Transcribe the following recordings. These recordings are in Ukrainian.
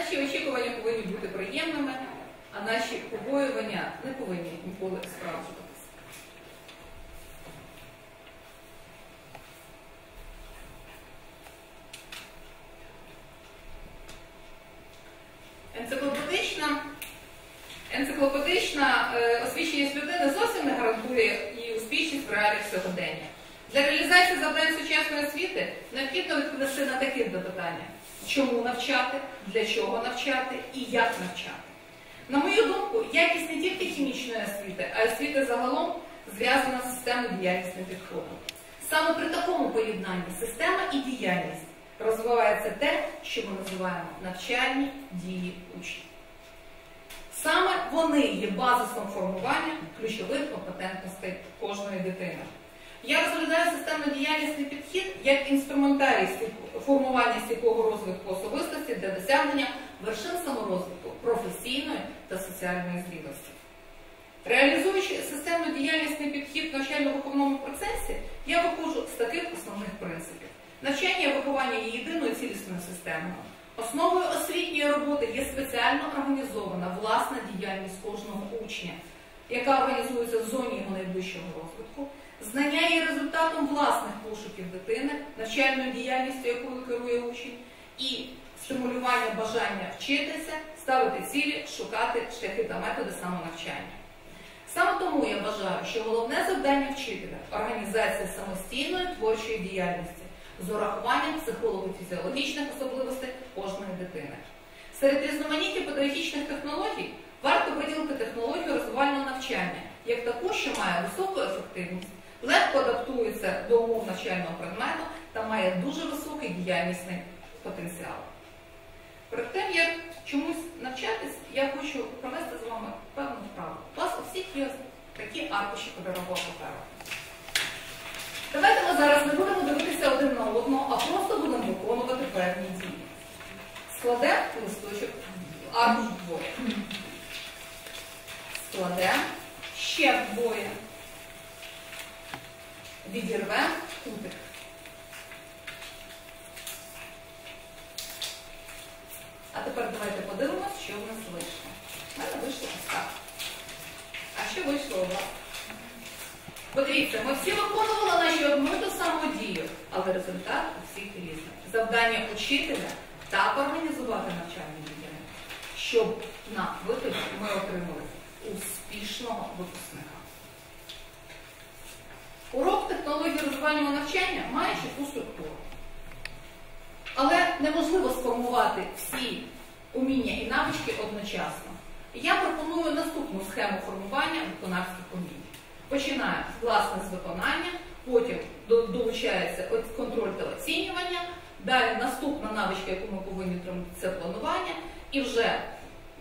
Наші очікування повинні бути приємними, а наші побоювання не повинні ніколи справджуватися. Енциклопедична, енциклопедична е, освіченість людини зовсім не гарантує її успішність в реаліях сьогодення. Для реалізації завдань сучасної освіти необхідно відповісти на такі запитання: чому навчати, для чого навчати і як навчати. На мою думку, якість не тільки хімічної освіти, а й освіти загалом зв'язана з системою діяльнісним підходом. Саме при такому поєднанні система і діяльність розвивається те, що ми називаємо навчальні дії учнів. Саме вони є базисом формування ключових компетентностей кожної дитини. Я розглядаю системно діяльнісний підхід як інструментарій формування стійкого розвитку особистості для досягнення вершин саморозвитку професійної та соціальної зрілості. Реалізуючи системно діяльнісний підхід в навчально-виховному процесі, я виходжу з таких основних принципів. Навчання і виховання є єдиною цілісною системою. Основою освітньої роботи є спеціально організована власна діяльність кожного учня, яка організується в зоні його найближчого розвитку. Знання є результатом власних пошуків дитини, навчальною діяльністю, якою керує учень, і стимулювання бажання вчитися, ставити цілі, шукати шляхи та методи самонавчання. Саме тому я вважаю, що головне завдання вчителя організація самостійної творчої діяльності з урахуванням психолого-фізіологічних особливостей кожної дитини. Серед різноманіття педагогічних технологій варто виділити технологію розвивального навчання як таку, що має високу ефективність, легко адаптується до умов навчального предмету та має дуже високий діяльнісний потенціал. Перед тим, як чомусь навчатись, я хочу провести з вами певну вправу. У вас у всіх є такі аркуші кольорового паперу. Давайте ми зараз не будемо дивитися один на одного, а просто будемо виконувати певні дії. Складемо листочок аркуш вдвоє. Складемо ще вдвоє. Відірвемо кутик. А тепер давайте подивимося, що в нас вийшло. У мене вийшло ось так. А що вийшло у вас? Подивіться, ми всі виконували наші одну ту саму дію, але результат у всіх різний. Завдання учителя так організувати навчальні діяння, щоб на виході ми отримали успішного випускника. Урок технології розвивального навчання має чітку структуру. Але неможливо сформувати всі уміння і навички одночасно. Я пропоную наступну схему формування виконавських умінь. Починаємо власне з виконання, потім долучається контроль та оцінювання. Далі наступна навичка, яку ми повинні отримати, це планування. І вже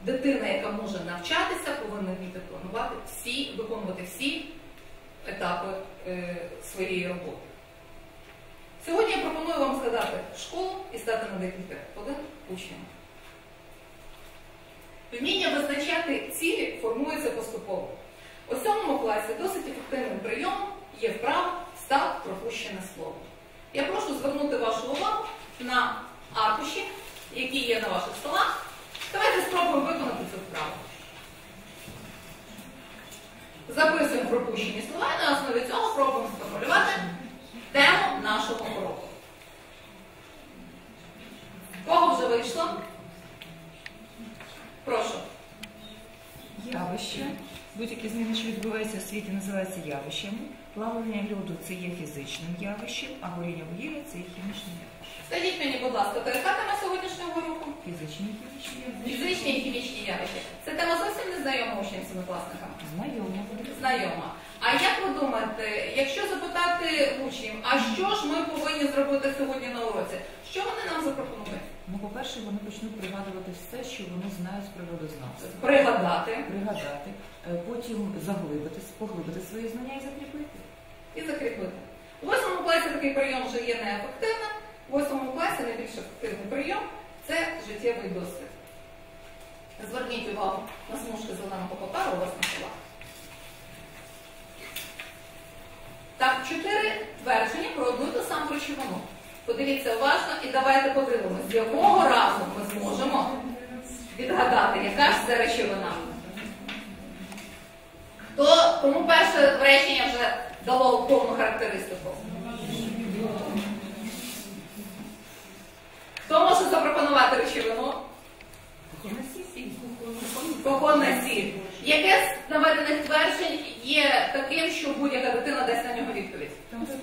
дитина, яка може навчатися, повинна вміти планувати всі, виконувати всі етапи е, своєї роботи. Сьогодні я пропоную вам згадати школу і стати на декілька хвилин учнями. Вміння визначати цілі формується поступово. У сьомому класі досить ефективним прийомом є вправа став пропущене слово. Я прошу звернути вашу увагу на аркуші, які є на ваших столах. Давайте спробуємо виконати цю вправу. Записуємо пропущені слова і на основі цього пробуємо сформулювати тему нашого уроку. Кого вже вийшло? Прошу. Явище, Будь-які зміни, що відбуваються в світі, називаються явищами. Плавлення льоду це є фізичним явищем, а горіння вугілля це є хімічним явищем. Скажіть мені, будь ласка, то яка тема сьогоднішнього року? Фізичні і хімічні явища. Фізичні і хімічні явища. Це тема зовсім не знайома учням семикласникам. Знайомо. Знайома. А як ви думаєте, якщо запитати учнів, а що ж ми повинні зробити сьогодні на уроці? Що вони нам запропонують? Ну, по-перше, вони почнуть пригадувати все, що вони знають з природознавства. Пригадати Пригадати, е, потім заглибити, поглибити свої знання і закріпити. і закріпити. У восьмому класі такий прийом вже є неефективним. У восьмому класі найбільш ефективний прийом це життєвий досвід. Зверніть увагу на смужки зеленого паперу у вас на столах. Там чотири твердження про одну ту саму речовину. Подивіться уважно і давайте подивимось, з якого разу ми зможемо відгадати, яка ж це речовина. Хто, кому перше речення вже дало повну характеристику? Хто може запропонувати речовину? Коконна сіль. Яке з наведених тверджень є таким, що будь-яка дитина дасть на нього відповідь? Дуже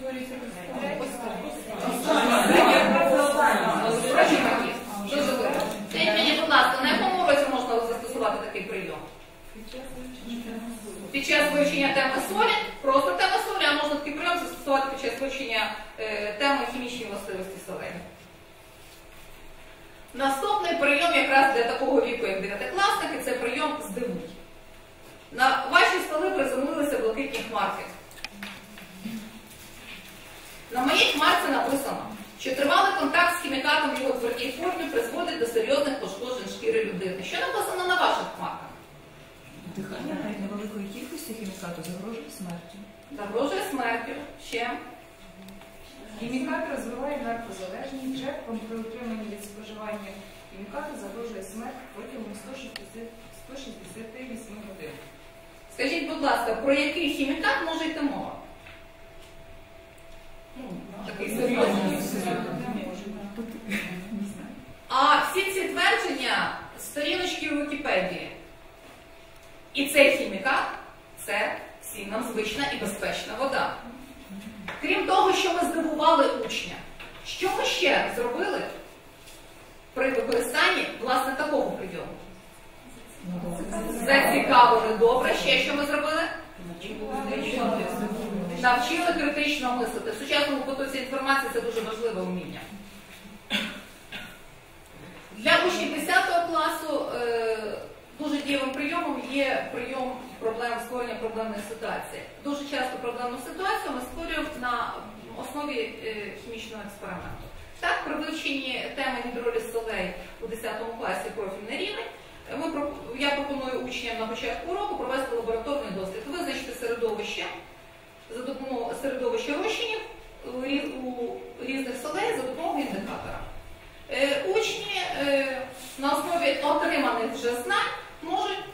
учням на початку уроку провести лабораторний дослід, визначити середовище за допомогою середовища розчинів у різних солей за допомогою індикатора. Е, Учні е, на основі отриманих вже знань можуть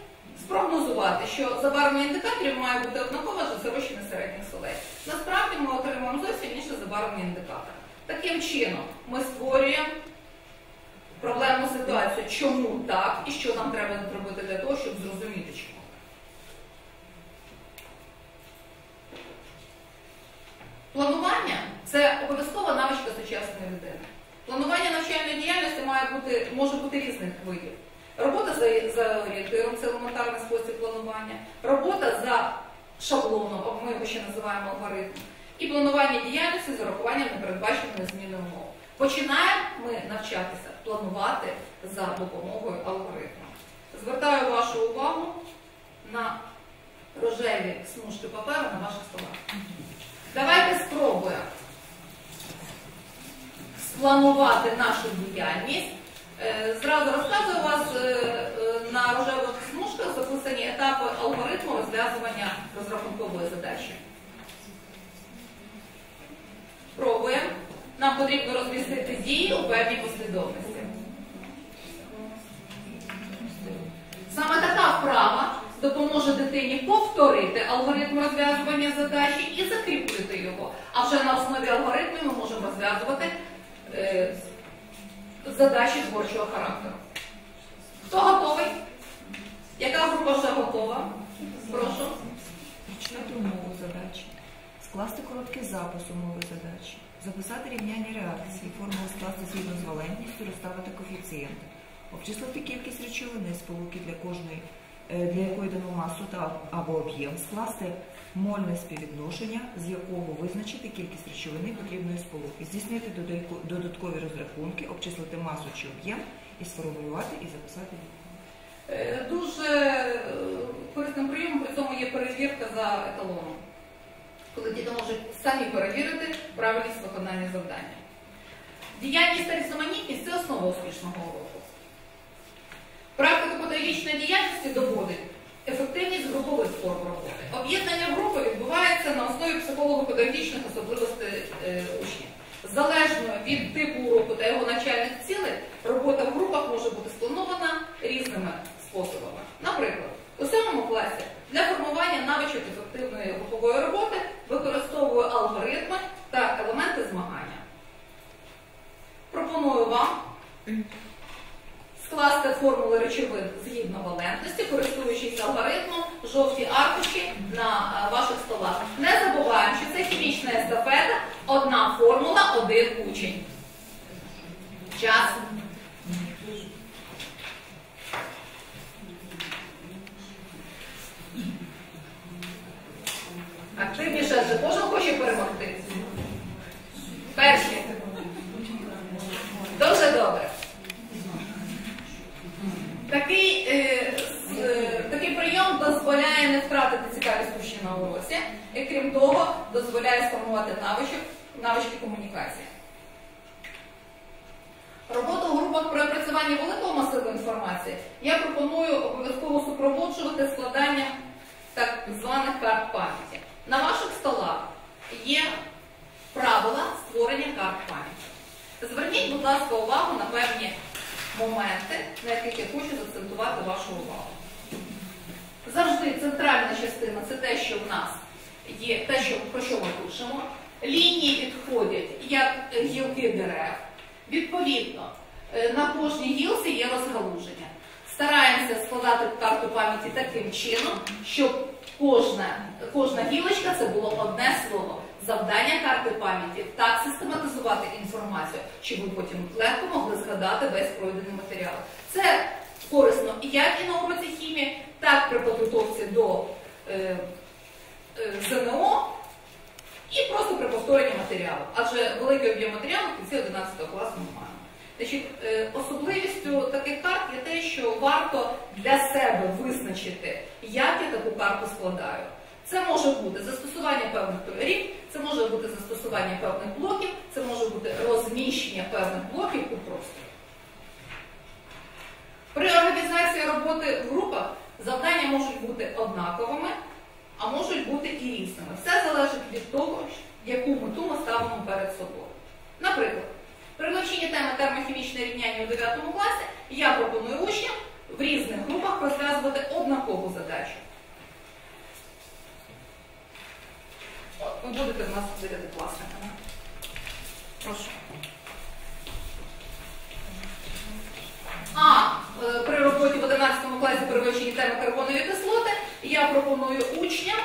спрогнозувати, що забарвлення індикаторів має бути однакове за розчини середніх солей. Насправді ми отримуємо зовсім інше забарвлення індикатора. Таким чином ми створюємо проблемну ситуацію, чому так і що нам треба зробити для того, щоб зрозуміти чому. Планування це обов'язкова навичка сучасної людини. Планування навчальної діяльності має бути, може бути різних видів. Робота за, за орієнтиром це елементарний спосіб планування, робота за шаблоном, або ми його ще називаємо алгоритмом, і планування діяльності з урахуванням непередбачених незмінних умов. Починаємо ми навчатися планувати за допомогою алгоритму. Звертаю вашу увагу на рожеві смужки паперу на ваших столах. Давайте спробуємо спланувати нашу діяльність. Е, Зразу розказую вас е, е, на рожевих смужках записані етапи алгоритму розв'язування розрахункової задачі. Пробуємо. Нам потрібно розмістити дії у певній послідовності. Саме така вправа допоможе дитині повторити алгоритм розв'язування задачі і закріпити його. А вже на основі алгоритму ми можемо розв'язувати е, задачі творчого характеру. Хто готовий? Яка група вже готова? Прошу. Скласти короткий запис умови задачі, записати рівняння реакції, формулу скласти згідно з валентністю, розставити коефіцієнти, обчислити кількість речовини сполуки для кожної, е, для якої дано масу та або об'єм, скласти мольне співвідношення, з якого визначити кількість речовини потрібної сполуки, здійснити додаткові розрахунки, обчислити масу чи об'єм і сформулювати і записати відповідь. Е, Дуже е, корисним прийомом при цьому є перевірка за еталоном, коли діти можуть самі перевірити правильність виконання завдання. Діяльність та різноманітність це основа успішного уроку. Практика педагогічної діяльності доводить ефективність групових форм роботи. Об'єднання групи відбувається на основі психолого-педагогічних особливостей е, учнів. Залежно від типу уроку та його навчальних цілей, робота в групах може бути спланована різними способами. Наприклад, у сьомому класі для формування навичок ефективної групової роботи використовую алгоритми та елементи змагання. Пропоную вам скласти формули речовин згідно валентності, користуючись алгоритмом жовті аркуші на е, ваших столах. Не забуваємо, що це хімічна естафета, одна формула, один учень. Час. Активніше, адже кожен хоче перемогти. Перші. Дуже добре. Такий, е, с- е, такий прийом дозволяє не втратити цікавість учня на уроці, і крім того, дозволяє сформувати навичок, навички комунікації. Роботу у групах при опрацюванні великого масиву інформації я пропоную обов'язково супроводжувати складанням так званих карт пам'яті. На ваших столах є правила створення карт пам'яті. Зверніть, будь ласка, увагу на певні моменти, на яких я хочу закцентувати вашу увагу. Завжди центральна частина це те, що в нас є, те, що, про що ми пишемо. Лінії підходять як гілки дерев. Відповідно, е, на кожній гілці є розгалуження. Стараємося складати карту пам'яті таким чином, щоб кожна, кожна гілочка це було одне слово. Завдання карти пам'яті так систематизувати інформацію, щоб ви потім легко могли згадати весь пройдений матеріал. Це корисно як і на уроці хімії, так при підготовці до е, е, ЗНО і просто при повторенні матеріалу. Адже великий об'єм матеріалу в кінці 11 класу ми маємо. Значить, е, особливістю таких карт є те, що варто для себе визначити, як я таку карту складаю. Це може бути застосування певних кольорів, це може бути застосування певних блоків, це може бути розміщення певних блоків у просторі. При організації роботи в групах завдання можуть бути однаковими, а можуть бути і різними. Все залежить від того, яку мету ми ставимо перед собою. Наприклад, при вивченні теми термохімічне рівняння у 9 класі я пропоную учням в різних групах розв'язувати однакову задачу. Ви будете в нас дев'ятикласниками. Прошу. А е, при роботі в 11 класі при вивченні теми карбонові кислоти я пропоную учням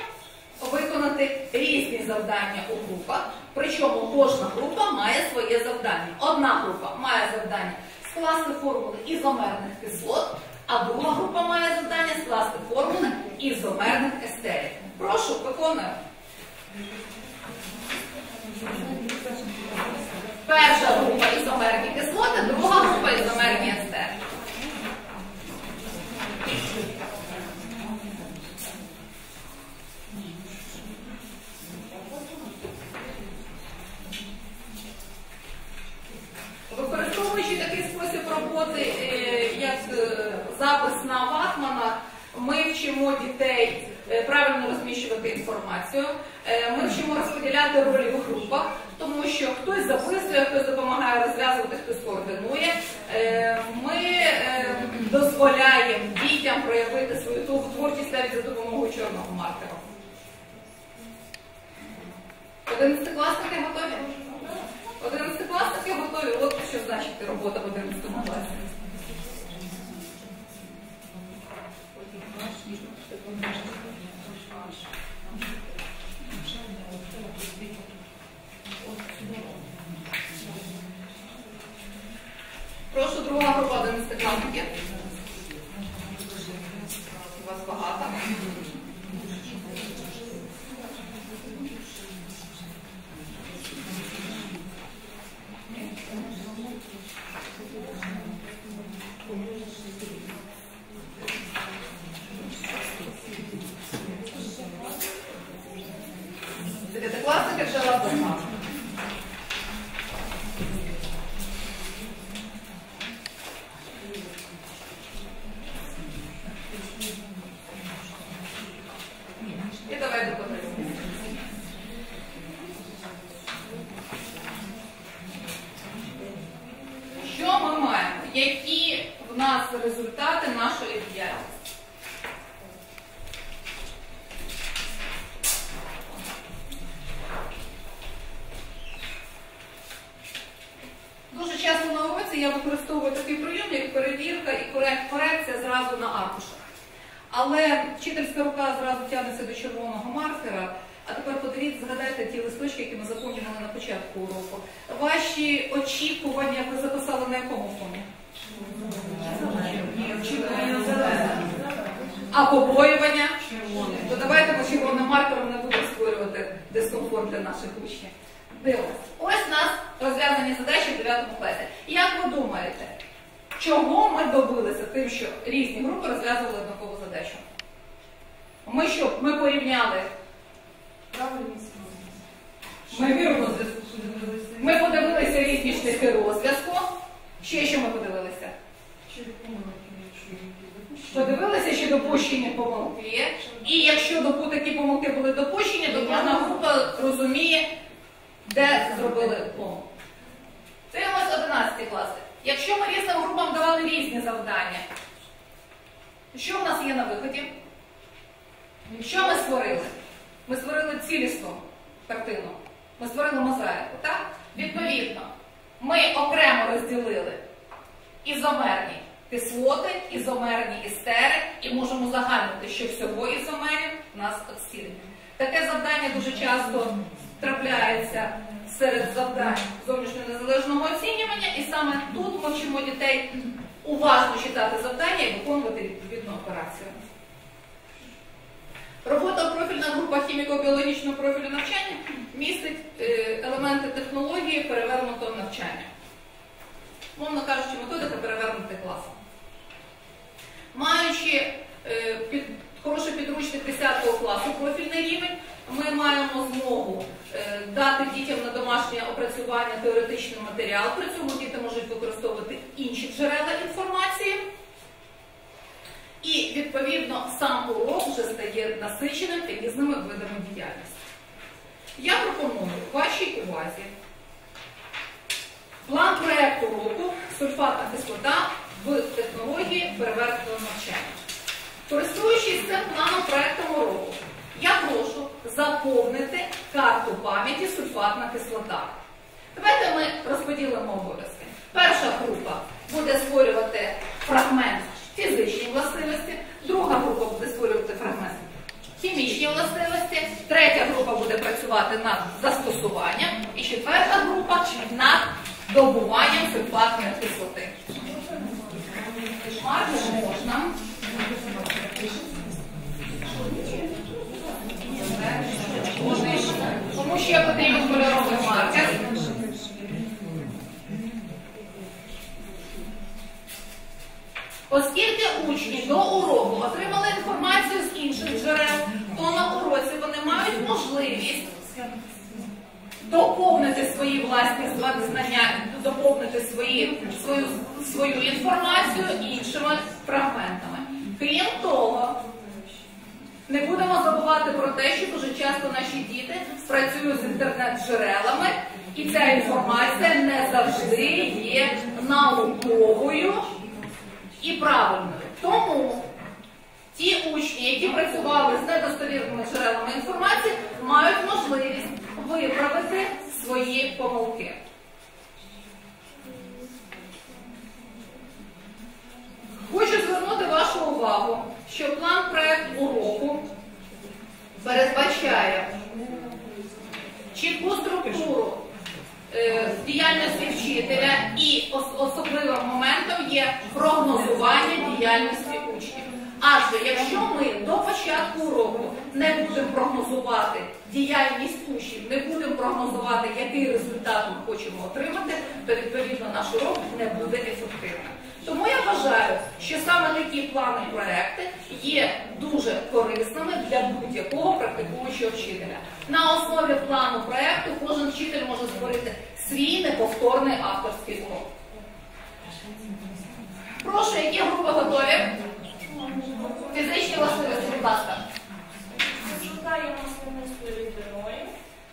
виконати різні завдання у групах. Причому кожна група має своє завдання. Одна група має завдання скласти формули ізомерних кислот, а друга група має завдання скласти формули ізомерних естерів. Прошу, виконуємо. Перша група ізомерні кислоти, друга група ізомерні естери. Використовуючи такий спосіб роботи, е, як е, запис на ватмана, ми вчимо дітей е, правильно розміщувати інформацію. Е, Ми вчимо розподіляти ролі в групах, тому що хтось записує, хтось допомагає розв'язувати, хтось координує. Е, Ми дозволяємо дітям проявити свою творчість навіть за допомогою чорного маркера. Одинадцятикласники готові? Одинадцятикласники готові. От що значить робота в 11 класі. Прошу друга група до містекланки. У вас багато. А побоювання? То давайте ми червоним маркером не будемо створювати дискомфорт для наших учнів. Дивимось. Ось у нас розв'язані задачі в 9 класі. Як ви думаєте, чого ми добилися тим, що різні групи розв'язували однакову задачу? Ми що? Ми порівняли. Правильність. Ми вірно Ми подивилися різні шляхи розв'язку. Ще що ми подивилися? Подивилися, чи допущені помилки є. І якщо такі помилки були допущені, то кожна група розуміє, де зробили помилку. Це у нас 11 класи. Якщо ми різним групам давали різні завдання, що в нас є на виході? Що ми створили? Ми створили цілісну картину. Ми створили мозаїку, так? Відповідно, ми окремо розділили ізомерні кислоти, ізомерні істери і можемо загальнити, що всього ізомерів у нас от. Таке завдання дуже часто трапляється серед завдань зовнішнього незалежного оцінювання, і саме тут ми вчимо дітей уважно читати завдання і виконувати відповідну операцію. Робота профільна група хіміко-біологічного профілю навчання містить е, елементи технології перевернутого навчання. Мовно кажучи, методика перевернутих класом. Маючи е, під, хороший підручник 10 класу профільний рівень, ми маємо змогу е, дати дітям на домашнє опрацювання теоретичний матеріал. При цьому діти можуть використовувати інші джерела інформації. І, відповідно, сам урок вже стає насиченим різними видами діяльності. Я пропоную вашій увазі план проєкту уроку сульфатна кислота в технології перевернутого навчання. Користуючись цим планом проєктом уроку, я прошу заповнити карту пам'яті сульфатна кислота. Давайте ми розподілимо обов'язки. Перша група буде створювати фрагмент фізичні властивості, друга група буде створювати фрагмент хімічні властивості, третя група буде працювати над застосуванням, і четверта група над добуванням сульфатної кислоти. Маркер можна. Тому ще потрібен кольоровий маркер. Оскільки учні до уроку отримали інформацію з інших джерел, то на уроці вони мають можливість доповнити свої власні знання, доповнити свої, свою, свою інформацію іншими фрагментами. Крім того, не будемо забувати про те, що дуже часто наші діти працюють з інтернет-джерелами, і ця інформація не завжди є науковою і правильною. Тому ті учні, які працювали з недостовірними джерелами інформації, мають можливість виправити свої помилки. Хочу звернути вашу увагу, що план проект уроку передбачає чітку структуру е, діяльності вчителя і ос- особливим моментом є прогнозування діяльності учнів. Адже якщо ми до початку уроку не будемо прогнозувати діяльність учнів, не будемо прогнозувати, який результат ми хочемо отримати, то відповідно наш урок не буде ефективним. Тому я вважаю, що саме такі плани проекти є дуже корисними для будь-якого практикуючого вчителя. На основі плану проекту кожен вчитель може створити свій неповторний авторський урок. Прошу, які групи готові? Фізичні властивості, будь ласка. Висота є маслянистою рідиною,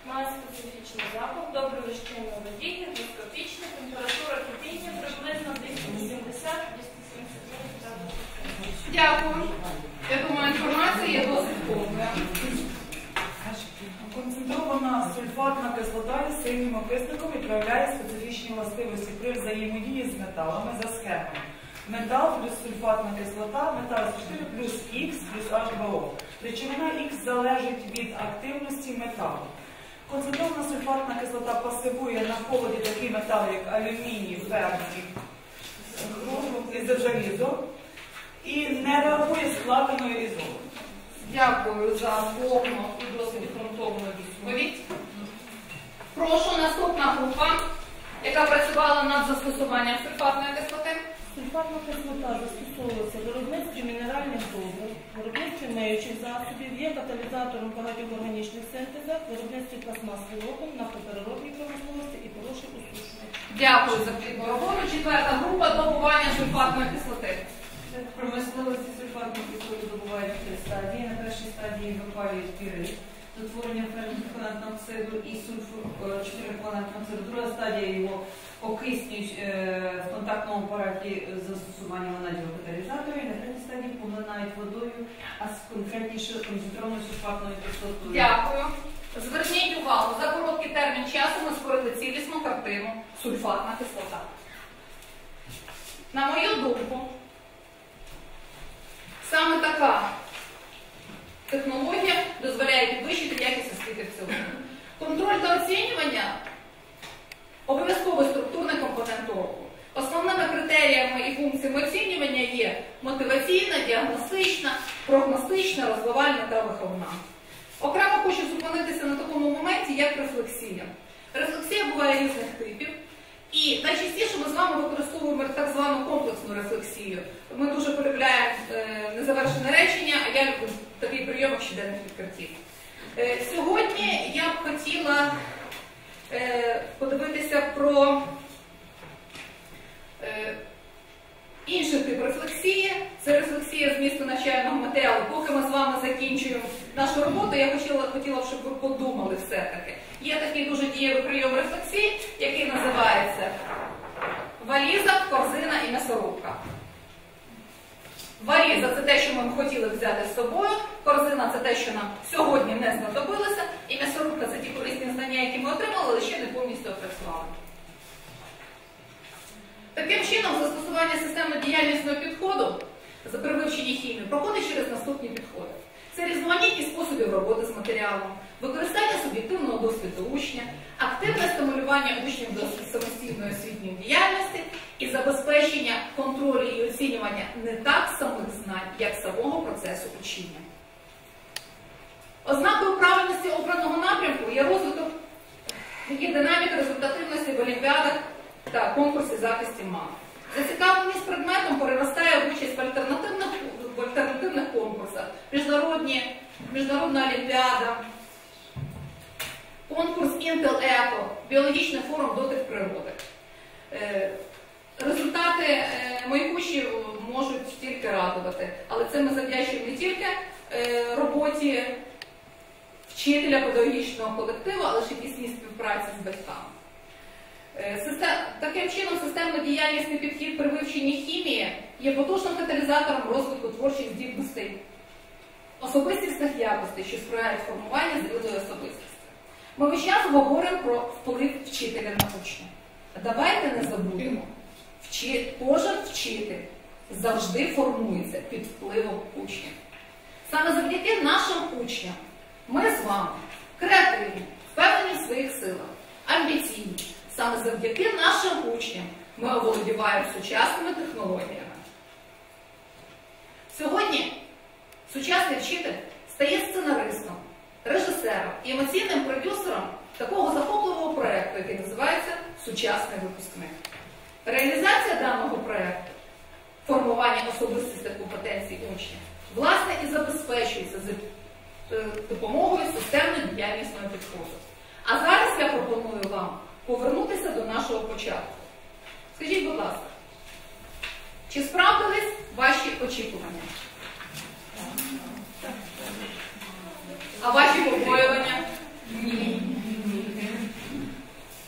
має специфічний запах, добре розчинне водіння, мікроскопічна, температура кипіння приблизно 280-279 градусів. Дякую. Я думаю, інформація є досить повна. Концентрована сульфатна кислота із сильним окисником і проявляє специфічні властивості при взаємодії з металами за схемою. Метал плюс сульфатна кислота, метал 4 плюс Х плюс H2O. Речовина Х залежить від активності металу. Концентрована сульфатна кислота пасивує на холоді такі метали, як алюміній, фермій, і залізо, і не реагує з платиною і. Дякую за повну і досить ґрунтовну відповідь. Прошу наступна група, яка працювала над застосуванням сульфатної кислоти. Сульфатна кислота застосовується в виробництві мінеральних добрив, виробництві миючих засобів, є каталізатором багатьох органічних синтезах, виробництві пластмаски локом, нафтопереробній промисловості і порошок усушення. Дякую за плідну роботу. Четверта група добування сульфатної кислоти. В промисловості сульфатну кислоту добувають три стадії. На першій стадії випалюють піри з утворенням ферментного оксиду і сульфур 4 оксиду. Друга стадія його окиснюють е, в контактному апараті з застосуванням ванадієвого каталізатора. І на третій стадії поминають водою, а з конкретніше концентрованою сульфатною кислотою. Дякую. Зверніть увагу, за короткий термін часу ми створили цілісну картину сульфатна кислота. На мою думку, саме така технологія дозволяє підвищити якість освіти в цілому. Контроль та оцінювання обов'язковий структурний компонент уроку. Основними критеріями і функціями оцінювання є мотиваційна, діагностична, прогностична, розвивальна та виховна. Окремо хочу зупинитися на такому моменті, як рефлексія. Рефлексія буває різних типів. І найчастіше ми з вами використовуємо так звану комплексну рефлексію. Ми дуже полюбляємо е, незавершене речення, а я люблю такий прийом щоденних відкриттів. Е, сьогодні я б хотіла подивитися про е, інший тип рефлексії. Це рефлексія змісту навчального матеріалу. Поки ми з вами закінчуємо нашу роботу, я хотіла, хотіла б, щоб ви подумали все-таки. Є такий дуже дієвий прийом рефлексії, який називається валіза, корзина і м'ясорубка. Валіза це те, що ми хотіли взяти з собою, корзина це те, що нам сьогодні не знадобилося, і м'ясорубка це ті корисні знання, які ми отримали, але ще не повністю опрацювали. Таким чином, застосування системно-діяльнісного підходу за при вивченні хімії проходить через наступні підходи. Це різноманітні способів роботи з матеріалом, використання суб'єктивного досвіду учня, активне стимулювання учнів до самостійної освітньої діяльності і забезпечення контролю і оцінювання не так самих знань, як самого процесу учення. Ознакою правильності обраного напрямку є розвиток є динаміка результативності в олімпіадах та конкурсі захисті МА. Зацікавленість предметом переростає в участь в альтернативних, в альтернативних конкурсах, міжнародні, міжнародна олімпіада, конкурс Eco, біологічний форум дотик природи. Результати е, моїх учнів можуть тільки радувати, але це ми завдячуємо не тільки е, роботі вчителя педагогічного колективу, але ще тісній співпраці з батьками. Е, Таким чином, системно-діяльнісний підхід при вивченні хімії є потужним каталізатором розвитку творчих здібностей, особистісних якостей, що сприяють формуванню зрілої особистості. Ми весь час говоримо про вплив вчителя на учня. Давайте не забудемо, вчи- кожен вчитель завжди формується під впливом учня. Саме завдяки нашим учням ми з вами креативні, впевнені в своїх силах, амбіційні, Саме завдяки нашим учням ми оволодіваємо сучасними технологіями. Сьогодні сучасний вчитель стає сценаристом, режисером і емоційним продюсером такого захопливого проєкту, який називається Сучасний випускник. Реалізація даного проєкту, формування особистостих компетенцій учнів, власне, і забезпечується за е, допомогою системно діяльнісного підходу. А зараз я пропоную вам повернутися до нашого початку. Скажіть, будь ласка, чи справдились ваші очікування? А ваші побоювання? Ні.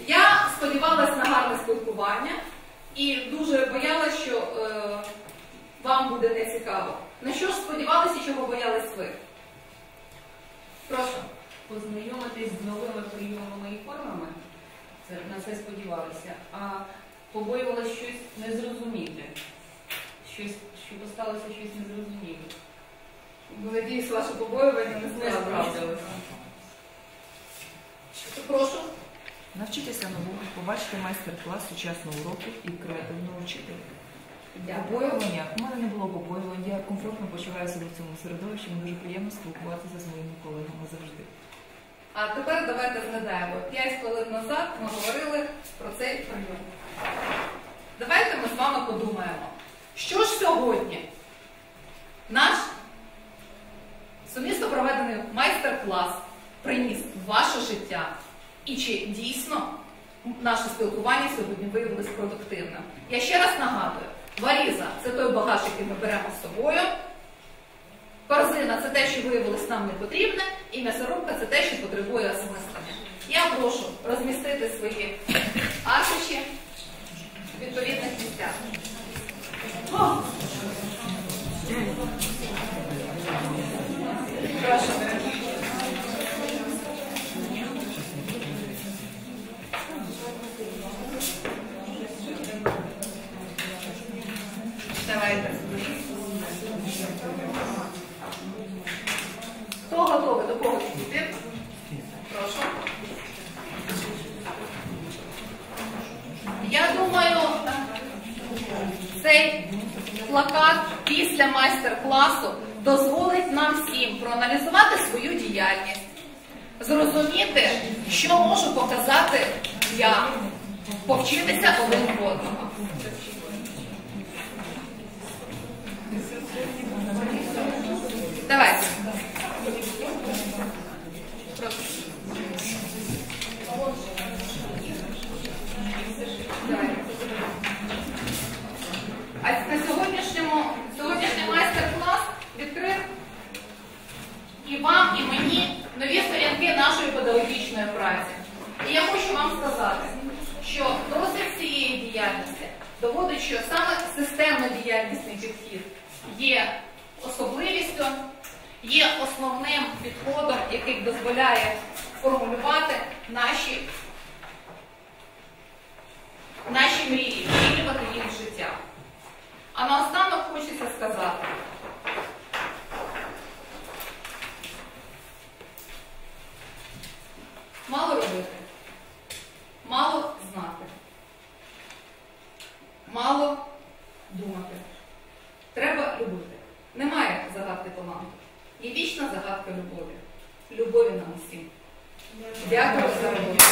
Я сподівалася на гарне спілкування і дуже боялася, що е, вам буде нецікаво. На що ж сподівалися чого боялись ви? Прошу. Познайомитись з новими прийомами і формами, це на це сподівалися, а побоювалися щось не зрозуміти, щось, що посталося щось незрозуміле. Бо надіюсь, ваше побоювання не справдилося. Прошу. Навчитися нового, побачити майстер-клас сучасного уроку і креативного вчителя. Побоювання. У мене не було побоювань. Я комфортно почуваю себе в цьому середовищі. Мені дуже приємно спілкуватися з моїми колегами завжди. А тепер давайте згадаємо. П'ять хвилин назад ми говорили про цей прийом. Давайте ми з вами подумаємо, що ж сьогодні наш сумісно проведений майстер-клас приніс в ваше життя. І чи дійсно наше спілкування сьогодні виявилось продуктивним? Я ще раз нагадую, валіза це той багаж, який ми беремо з собою. Корзина це те, що виявилось нам не потрібне, і м'ясорубка це те, що потребує осмислення. Я прошу розмістити свої аркуші в відповідних місцях. Прошу. Давайте. Хто готовий до кого йти? Прошу. Я думаю, цей плакат після майстер-класу дозволить нам всім проаналізувати свою діяльність, зрозуміти, що можу показати я, повчитися один в одному. Давайте. Прошу. Давайте. А на сьогоднішньому сьогоднішній майстер-клас відкрив і вам, і мені нові сторінки нашої педагогічної праці. І я хочу вам сказати, що досвід цієї діяльності доводить, що саме системно-діяльнісний підхід є особливістю, є основним підходом, який дозволяє формулювати наші, наші мрії, втілювати їх в життя. А наостанок хочеться сказати. Мало робити. Мало знати. Мало думати. Треба любити. Немає загадки таланту. Є вічна загадка любові. Любові нам усім. Дякую за роботу.